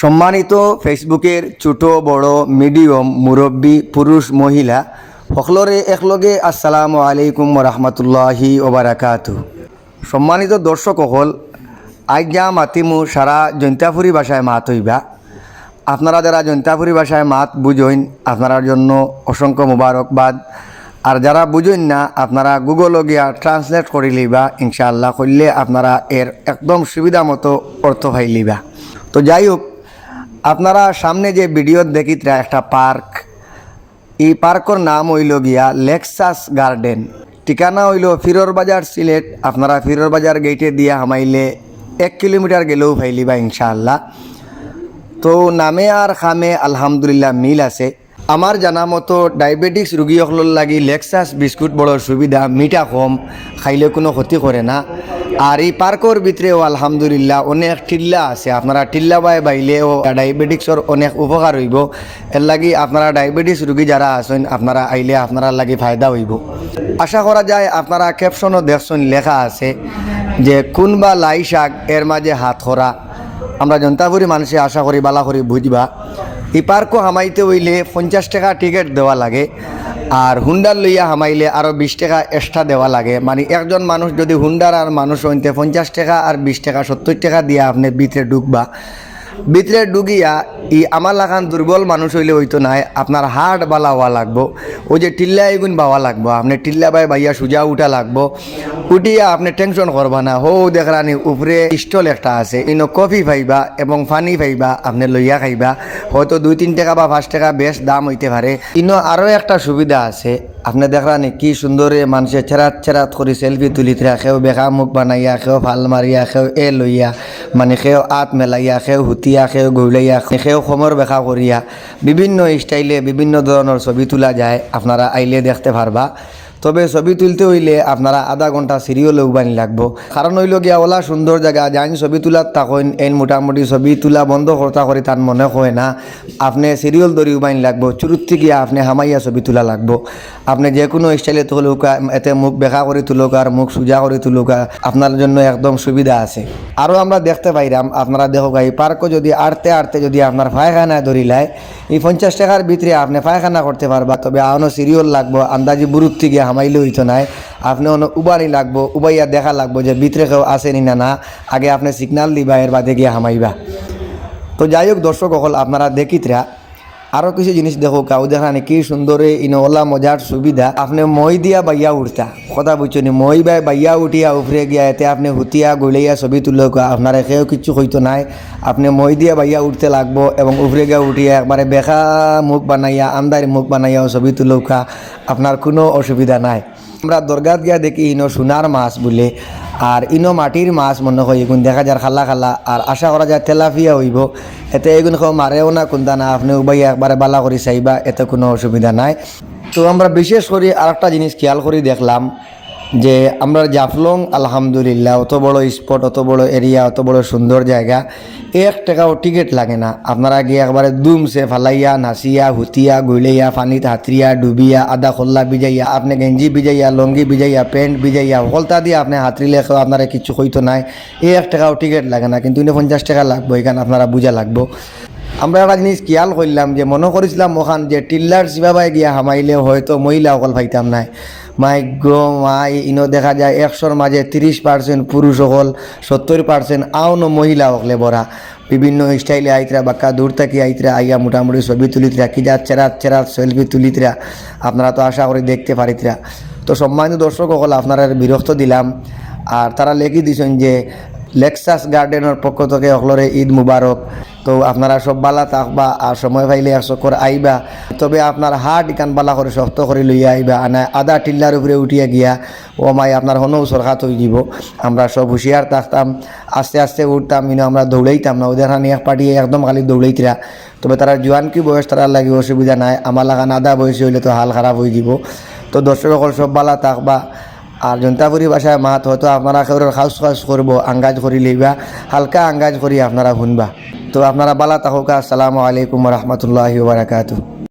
সম্মানিত ফেসবুকের ছোট, বড় মিডিয়াম মুরব্বী, পুরুষ, মহিলা, সকলরে একলগে আসসালামু আলাইকুম রহমতুল্লাহি ওবারাকাতু সম্মানিত দর্শক সকল, আজ্ঞা মাতিমু সারা জৈন্তাপুরি ভাষায় মাত হইবা। আপনারা যারা জৈন্তাপুরি ভাষায় মাত বুঝইন আপনার জন্য অসংখ্য মুবারকবাদ। আর যারা বুঝইন না, আপনারা গুগলও গিয়া ট্রান্সলেট করে লিবা ইনশাআল্লাহ করলে আপনারা এর একদম সুবিধা মতো অর্থ পাই লিবা তো যাই হোক আপনারা সামনে যে ভিডিও দেখিতরা একটা পার্ক, এই পার্কর নাম হইল গিয়া লেক্সাস গার্ডেন। ঠিকানা হইল ফিরোর বাজার সিলেট। আপনারা ফিরোর বাজার গেটে দিয়া হামাইলে এক কিলোমিটার গেলেও ফাইলিবা ইনশাআল্লাহ। তো নামে আর খামে আলহামদুলিল্লাহ মিল আছে। আমার জানা মতো, ডায়াবেটিক্স রুগীসকলের লাগি লেক্সাস বিস্কুট বড় সুবিধা মিঠা কম, খাইলে কোনো ক্ষতি করে না। আর এই পার্কর ভিতরেও আলহামদুলিল্লাহ অনেক টিল্লা আছে। আপনারা টিল্লা বাই বাইলেও ডায়াবেটিক্সর অনেক উপকার হইব। এর লাগি আপনারা ডায়াবেটিস রুগী যারা আছেন আপনারা আইলে আপনারা লাগি ফায়দা হইব। আশা করা যায় আপনারা ক্যাপশনও দেখছেন লেখা আছে যে কোন বা লাই শাক এর মাঝে হাত খরা আমরা জনতাপুরি মানুষে আশা করি বালা করি বুঝবা এই পার্কও হামাইতে হইলে পঞ্চাশ টাকা টিকিট দেওয়া লাগে, আর হুন্ডার লইয়া হামাইলে আরও বিশ টাকা এক্সট্রা দেওয়া লাগে। মানে একজন মানুষ যদি হুন্ডার আর মানুষ হইতে পঞ্চাশ টাকা আর বিশ টাকা, সত্তর টাকা দিয়ে আপনি ভিতরে ঢুকবা ভিতরে ডুগিয়া ই আমার লাগান দুর্বল মানুষ হইলে হইতো নাই, আপনার হার্ট বালা হওয়া লাগবো। ওই যে টিল্লা এগুন বাওয়া লাগবো, আপনি টিল্লা বাই বাইয়া সুজা উঠা লাগবো। উঠিয়া আপনি টেনশন করবা না। হো দেখরানি উপরে স্টল একটা আছে, ইনো কফি পাইবা এবং পানি পাইবা আপনি লইয়া খাইবা। হয়তো দুই, তিন টাকা বা পাঁচ টাকা বেশ দাম হইতে পারে। ইনো আরও একটা সুবিধা আছে আপনি দেখরানি কি সুন্দরে মানুষের ছেড়াত ছেড়াত করে সেলফি তুলিতে খেও বেকা মুখ বানাইয়া খেও ফাল মারিয়া খেও এ লইয়া মানে খেও আত মেলাইয়া খেও হুতিয়া খেও গৌলাইয়া খেও সমর বেকা করিয়া বিভিন্ন স্টাইলে বিভিন্ন ধরনের ছবি তোলা যায়, আপনারা আইলে দেখতে পারবা। তবে ছবি তুলতে হইলে আপনারা আধা ঘণ্টা সিরিয়াল উবানি লাগবো। কারণ হইল গিয়া ওলা সুন্দর জায়গা যাইন ছবি তোলার তখন এই মোটামুটি ছবি তোলা বন্ধ করতা করে তার মনে হয় না। আপনি সিরিয়াল দড়ি উবানি লাগবো চুরুত্তি গিয়া আপনি হামাইয়া ছবি তোলা লাগবো। আপনি যে কোনো স্টাইলে তুলুক, এতে মুখ বেকা করে তুলুক আর মুখ সোজা করে তুলুক আপনার জন্য একদম সুবিধা আছে। আরও আমরা দেখতে পাইরাম, আপনারা দেখো এই পার্কও যদি আড়তে আড়তে যদি আপনার পায়খানায় ধরিলায় এই পঞ্চাশ টাকার ভিতরে আপনি পায়খানা করতে পারবা, তবে আনো সিরিয়াল লাগবো, আন্দাজি বুরুত্তি গিয়ে হামাইলে হইতো নাই। আপনি অন্য উবারই লাগবো, উবাইয়া দেখা লাগবো যে ভিতরে কেউ আসেনি না না আগে আপনি সিগনাল দিবা, এর বাদে গিয়ে হামাইবা। তো যাই হোক দর্শক হল আপনারা দেখিতরা আরও কিছু জিনিস দেখো, কাউ দেখানি কি সুন্দরে ইনওয়ালা মজার সুবিধা। আপনি মই দিয়া বাইয়া উঠতা। কথা বুঝছনি মই বাই বাইয়া উঠিয়া উফরে গিয়া এতে আপনি হুতিয়া গলিয়া ছবি তুলে আপনার একেও কিছু হইতো নাই। আপনি মই দিয়া বাইয়া উঠতে লাগবো এবং উফরে গিয়া উঠিয়া একবারে বেকা মুখ বানাইয়া আমদারি মুখ বানাইয়া ছবি তুলে আপনার কোনো অসুবিধা নাই। আমরা দরগাত গিয়া দেখি ইনো সোনার মাছ বলে, আর ইনো মাটির মাছ মনে হয় এগুন দেখা যায় খালা খালা আর আশা করা যায় তেলাফিয়া হইব। এতে এগুন খাও মারেও না, কোনটা না, আপনি উবাই একবারে বালা করে চাইবা, এতে কোনো অসুবিধা নাই। তো আমরা বিশেষ করে আর একটা জিনিস খেয়াল করে দেখলাম যে আমরা জাফলং, আলহামদুলিল্লাহ, অত বড় স্পট অত বড় এরিয়া অত বড় সুন্দর জায়গা। এক টাকাও টিকিট লাগে না। আপনারা গিয়ে একবারে দুমসে ফালাইয়া, নাচিয়া, হুতিয়া গুইলাইয়া পানিত হাতরিয়া, ডুবিয়া, আদা খোল্লা বিজাইয়া, আপনি গেঞ্জি বিজাইয়া, লঙ্গি বিজাইয়া, প্যান্ট বিজাইয়া, হলতা দিয়ে আপনি হাতরিলে আপনারা কিছু কইতো নাই। এই এক টাকাও টিকিট লাগে না, কিন্তু পঞ্চাশ টাকা লাগবো এখানে আপনারা বুঝা লাগবো। আমরা একটা জিনিস খেয়াল করলাম যে মনে করেছিলাম ওখান যে টিল্লার শিবাবাই গিয়া হামাইলে হয়তো মহিলা অকল পাইতাম নাই। মাই গো, মাই, ইনো দেখা যায় একশোর মাঝে তিরিশ পার্সেন্ট পুরুষ হল সত্তর পার্সেন্ট আউন মহিলা হকলে বরা বিভিন্ন স্টাইলে আইতরা, বাক্কা দূর থেকে আইতরা, আইয়া মোটামুটি ছবি তুলিতরা, কি যা চেরাত চেরাত সেলফি তুলিতরা, আপনারা তো আশা করি দেখতে পারিতরা। তো সম্মানিত দর্শক সকল আপনারা বিরক্ত দিলাম। আর তারা লেখি দিছেন যে লেক্সাস গার্ডেনের পক্ষ থেকে সকলরে ঈদ মুবারক তো আপনারা সব বালা থাকবা আর সময় পাইলে এক চক্কর আইবা। তবে আপনার হাট ইকান বালা করে শক্ত করে লইয়া আইবা, আনা আদা টিল্লার উপরে উঠিয়া গিয়া, ও মাই আপনার হনও সরকাত হয়ে যাব আমরা সব হুঁশিয়ার থাকতাম, আস্তে আস্তে উঠতাম, ইনো আমরা দৌড়াইতাম না, ওদের হানি এক পার্টি একদম খালি দৌড়াইতরা। তবে তারা জোয়ান কি বয়স, তারা লাগে অসুবিধা নাই, আমার লাগান আদা বয়সী হইলে তো হাল খারাপ হয়ে যাব তো দর্শক সব বালা থাকবা আর জনতাপুরি ভাষায় মাত হয়তো আপনারা কেউ খাউস খাউস করব, আঙ্গাজ করি লইবা হালকা আঙ্গাজ করি আপনারা শুনবা। তো আপনারা বালা তাহকা, আসসালামু আলাইকুম রহমতুল্লাহ বারাকাতু